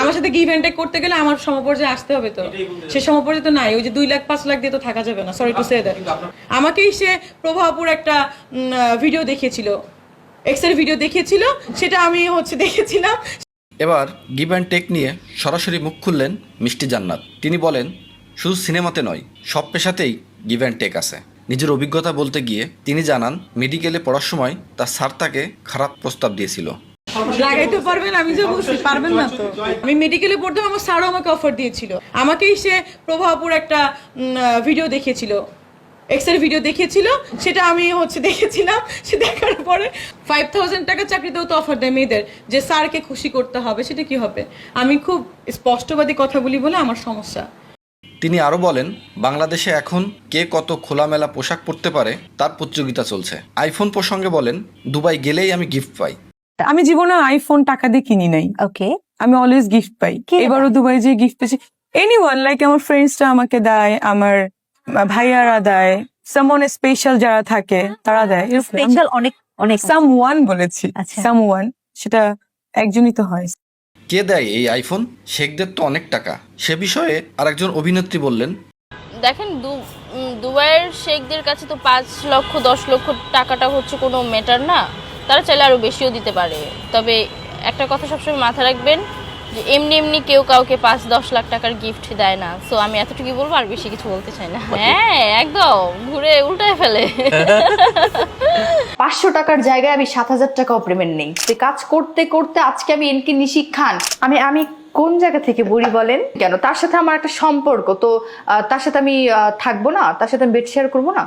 আমার সাথে give and take করতে গেলে আমার সমপর্যায়ে আসতে হবে তো। সে সমপর্যায়ে তো নাই ওই যে দুই লাখ পাঁচ লাখ দিয়ে তো থাকা যাবে না সরি টু সে দ্যাট আমাকেই সে প্রভাবপুর একটা ভিডিও দেখিয়েছিল। এক্সের ভিডিও দেখিয়েছিল সেটা আমি হচ্ছে দেখেছিলাম। এবার গিভ অ্যান্ড টেক নিয়ে সরাসরি মুখ খুললেন মিষ্টি জান্নাত। তিনি বলেন শুধু সিনেমাতে নয় সব পেশাতেই গিভ অ্যান্ড টেক আছে। নিজের অভিজ্ঞতা বলতে গিয়ে তিনি জানান মেডিকেলে পড়ার সময় তার স্যার তাকে খারাপ প্রস্তাব দিয়েছিল। লাগাইতে পারবেন আমি যে বলছি পারবেন না তো। আমি মেডিকেলে পড়তাম আমার স্যারও আমাকে অফার দিয়েছিল। আমাকেই সে প্রভাবপুর একটা ভিডিও দেখিয়েছিল। এক্সের ভিডিও দেখিয়েছিল সেটা আমি হচ্ছে দেখেছিলাম সে দেখার পরে ফাইভ থাউজেন্ড টাকা চাকরিতেও তো অফার দেয় মেয়েদের। যে স্যারকে খুশি করতে হবে সেটা কি হবে? আমি খুব স্পষ্টবাদী কথা বলি বলে আমার সমস্যা। তিনি আরও বলেন বাংলাদেশে এখন কে কত খোলামেলা পোশাক পরতে পারে তার প্রতিযোগিতা চলছে। আইফোন প্রসঙ্গে বলেন দুবাই গেলেই আমি গিফট পাই। আমি জীবনে আইফোন টাকা দিয়ে কিনি নাই। ওকে আমি অলওয়েজ গিফট পাই। কে এবারও দুবাই যে গিফট পেয়েছি। এনি ওয়ান লাইক আমার ফ্রেন্ডসরা আমাকে দেয় আমার ভাইয়ারা দেয় সামন স্পেশাল যারা থাকে তারা দেয়। স্পেশাল অনেক অনেক। সাম ওয়ান বলেছি। আচ্ছা। সাম ওয়ান সেটা একজনই তো হয়। কে দেয় এই আইফোন শেখদের তো অনেক টাকা। সে বিষয়ে আরেকজন অভিনেত্রী বললেন। দেখেন দুবাইয়ের শেখদের কাছে তো পাঁচ লক্ষ দশ লক্ষ টাকাটা হচ্ছে কোনো ম্যাটার না। তারা চাইলে আরও বেশিও দিতে পারে। তবে একটা কথা সবসময় মাথায় রাখবেন যে এমনি এমনি কেউ কাউকে পাঁচ দশ লাখ টাকার গিফট দেয় না। সো আমি এতটুকুই বলব আর বেশি কিছু বলতে চাই না। হ্যাঁ একদম। ঘুরে উল্টায় ফেলে। পাঁচশো টাকার জায়গায় আমি সাত হাজার টাকাও পেমেন্ট নেই। কাজ করতে করতে আজকে আমি এনকে নিশিক খান। আমি আমি কোন জায়গা থেকে বুড়ি বলেন? কেন? তার সাথে আমার একটা সম্পর্ক। তো তার সাথে আমি থাকব না? তার সাথে আমি বেড শেয়ার করব না?